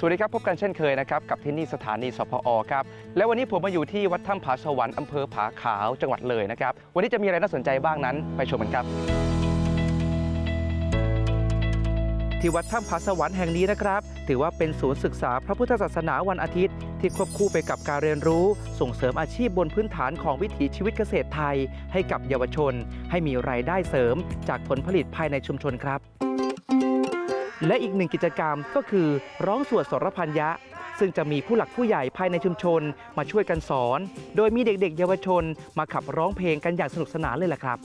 สวัสดีครับ พบกันเช่นเคยนะครับ กับที่นี่สถานีสพอครับ และวันนี้ผมมาอยู่ที่วัดถ้ำผาสวรรค์อำเภอผาขาวจังหวัดเลยนะครับ วันนี้จะมีอะไรน่าสนใจบ้างนั้น ไปชมกันครับ ที่วัดถ้ำผาสวรรค์แห่งนี้นะครับ ถือว่าเป็นศูนย์ศึกษาพระพุทธศาสนาวันอาทิตย์ ที่ควบคู่ไปกับการเรียนรู้ ส่งเสริมอาชีพบนพื้นฐานของวิถีชีวิตเกษตรไทย ให้กับเยาวชน ให้มีรายได้เสริม จากผลผลิตภายในชุมชนครับ และอีกหนึ่งกิจกรรมก็คือร้องสวดสรพันยะซึ่งจะมีผู้หลักผู้ใหญ่ภายในชุมชนมาช่วยกันสอน โดยมีเด็กๆ เยาวชนมาขับร้องเพลงกันอย่างสนุกสนานเลยล่ะครับ